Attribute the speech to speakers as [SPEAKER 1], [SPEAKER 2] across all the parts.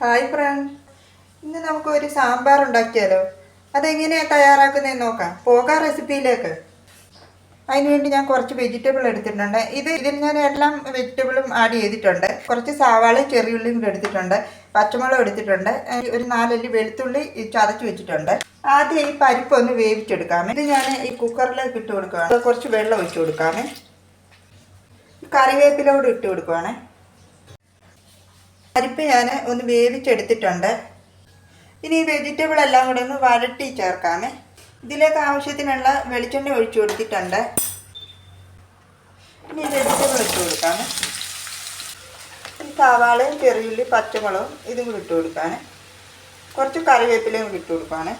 [SPEAKER 1] Hi front. ഇന്ന് നമുക്ക് ഒരു സാമ്പാർ ഉണ്ടാക്കിയാലോ? അതെങ്ങനെയാണ് തയ്യാറാക്കുന്നതെന്ന് നോക്കാം. പോകാം റെസിപ്പിയിലേക്ക്. അതിനുവേണ്ടി ഞാൻ കുറച്ച് വെജിറ്റബിൾ എടുത്തിട്ടുണ്ട്. ഇത് ഇതിൽ ഞാൻ എല്ലാം വെജിറ്റബിളും ആഡ് ചെയ്തിട്ടുണ്ട്. കുറച്ച് സവാളയും ചെറിയുള്ളിയും എടുത്തിട്ടുണ്ട്. പച്ചമുളക് എടുത്തിട്ടുണ്ട്. ഒരു നാലല്ലി വെളുത്തുള്ളി ചതച്ച് വെച്ചിട്ടുണ്ട്. ആദ്യം ഈ പരിപ്പ് ഒന്ന് വേവിച്ചെടുക്കാമേ. ഇത് ഞാൻ ഈ കുക്കറിലേക്ക് ഇട്ട് കൊടുക്കുകയാണ് കുറച്ച് വെള്ളം ഒഴിച്ചു കൊടുക്കാമേ. കറിവേപ്പിലോട് ഇട്ട് കൊടുക്കുവാണേ. പരിപ്പ് ഞാൻ ഒന്ന് വേവിച്ചെടുത്തിട്ടുണ്ട്. ഇനി ഈ വെജിറ്റബിൾ എല്ലാം കൂടി ഒന്ന് വഴട്ടി ചേർക്കാമേ. ഇതിലേക്ക് ആവശ്യത്തിനുള്ള വെളിച്ചെണ്ണ ഒഴിച്ചു കൊടുത്തിട്ടുണ്ട്. ഇനി വെജിറ്റബിൾ ഇട്ട് കൊടുക്കാമേ. ഈ സവാളയും ചെറിയുള്ളി പച്ചമുളകും ഇതും കൂടി ഇട്ട് കൊടുക്കാനേ കുറച്ച് കറിവേപ്പിലയും കൂടി ഇട്ട് കൊടുക്കുവാണ്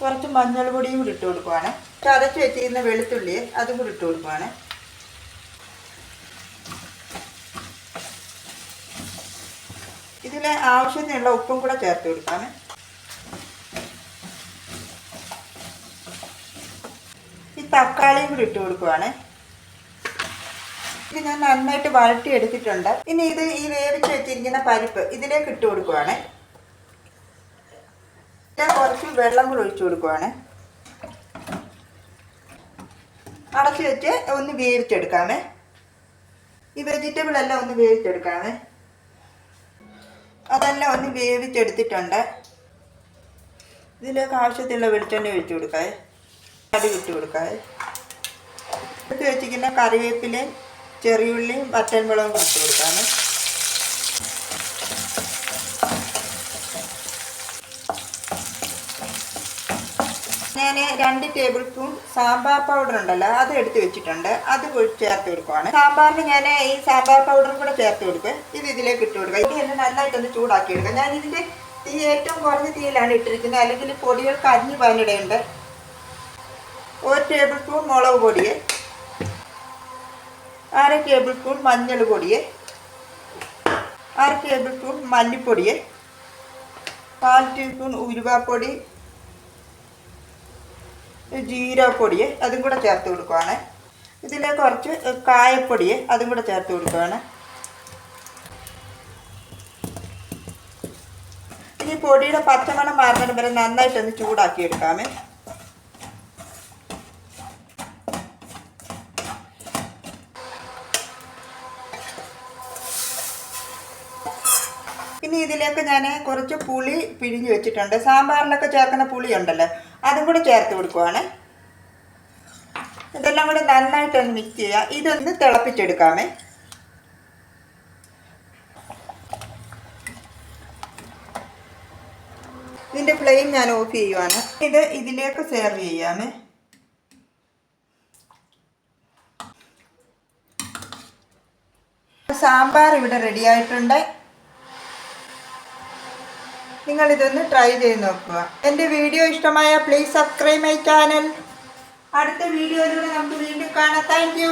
[SPEAKER 1] കുറച്ച് മഞ്ഞൾ പൊടിയും കൂടി ഇട്ട് കൊടുക്കുവാണ്. ചതച്ച് വെച്ചിരുന്ന വെളുത്തുള്ളി അതും കൂടി ഇട്ട് കൊടുക്കുവാണ്. ഇതിൽ ആവശ്യത്തിനുള്ള ഉപ്പും കൂടെ ചേർത്ത് കൊടുക്കാമേ. ഈ തക്കാളിയും കൂടി ഇട്ട് കൊടുക്കുവാണ്. ഇത് ഞാൻ നന്നായിട്ട് വഴട്ടി എടുത്തിട്ടുണ്ട് ഇനി ഇത് ഈ വേവിച്ച് വെച്ചിരിക്കുന്ന പരിപ്പ് ഇതിലേക്ക് ഇട്ട് കൊടുക്കുവാണ്. ഞാൻ കുറച്ച് വെള്ളം കൂടി ഒഴിച്ചു കൊടുക്കുവാണ്. അടച്ചു വെച്ച് ഒന്ന് വേവിച്ചെടുക്കാമേ. ഈ വെജിറ്റബിൾ എല്ലാം ഒന്ന് വേവിച്ചെടുക്കാമേ. അതെല്ലാം ഒന്ന് വേവിച്ചെടുത്തിട്ടുണ്ട്. ഇതിലേക്ക് ആവശ്യത്തിലുള്ള വെളിച്ചെണ്ണ ഒഴിച്ചു കൊടുക്കാതെ കടി ഇട്ട് കൊടുക്കാതെ എടുത്ത് വെച്ചിരിക്കുന്ന കറിവേപ്പിലയും ചെറിയുള്ളിയും വറ്റൻമുളകും കൊടുത്തു കൊടുക്കാണ്. ഞാൻ രണ്ട് ടേബിൾ സ്പൂൺ സാമ്പാർ പൗഡർ ഉണ്ടല്ലോ അത് എടുത്ത് വെച്ചിട്ടുണ്ട്. അത് ചേർത്ത് കൊടുക്കുവാണ്. സാമ്പാറിന് ഞാൻ ഈ സാമ്പാർ പൗഡറും കൂടെ ചേർത്ത് കൊടുക്കുക ഇത് ഇതിലേക്ക് ഇട്ട് കൊടുക്കുക ഇനി ഒന്ന് നന്നായിട്ടൊന്ന് ചൂടാക്കി എടുക്കുക ഞാൻ ഇതിന്റെ തീ ഏറ്റവും കുറഞ്ഞ തീയിലാണ് ഇട്ടിരിക്കുന്നത്. അല്ലെങ്കിൽ പൊടികൾ കരിഞ്ഞു പതിനിടയുണ്ട് ഒരു ടേബിൾ സ്പൂൺ മുളക് പൊടി അര ടേബിൾ സ്പൂൺ മഞ്ഞൾ പൊടി അര ടേബിൾ സ്പൂൺ മല്ലിപ്പൊടി കാൽ ടീസ്പൂൺ ഉരുവാപ്പൊടി ജീരകപ്പൊടി അതും കൂടെ ചേർത്ത് കൊടുക്കുവാണ്. ഇതിൽ കുറച്ച് കായപ്പൊടി അതും കൂടെ ചേർത്ത് കൊടുക്കുവാണ്. ഇനി പൊടിയുടെ പച്ചമണം മാറുന്നതിന് വരെ നന്നായിട്ടൊന്ന് ചൂടാക്കി എടുക്കാമേ ഇനി ഇതിലേക്ക് ഞാൻ കുറച്ച് പുളി പിഴിഞ്ഞ് വെച്ചിട്ടുണ്ട്. സാമ്പാറിലൊക്കെ ചേർക്കുന്ന പുളി ഉണ്ടല്ലോ അതും കൂടി ചേർത്ത് കൊടുക്കുവാണ്. ഇതെല്ലാം കൂടെ നന്നായിട്ടൊന്ന് മിക്സ് ചെയ്യുക. ഇതൊന്ന് തിളപ്പിച്ചെടുക്കാമേ. ഇതിന്റെ ഫ്ലെയിം ഞാൻ ഓഫ് ചെയ്യുവാണ്. ഇത് ഇതിലേക്ക് സെർവ് ചെയ്യാമേ. സാമ്പാർ ഇവിടെ റെഡി ആയിട്ടുണ്ട്. നിങ്ങൾ ഇതൊന്ന് ട്രൈ ചെയ്ത് നോക്കുക. എന്റെ വീഡിയോ ഇഷ്ടമായ പ്ലീസ് സബ്സ്ക്രൈബ് മൈ ചാനൽ അടുത്ത വീഡിയോയിലൂടെ നമുക്ക് വീണ്ടും കാണാം. താങ്ക്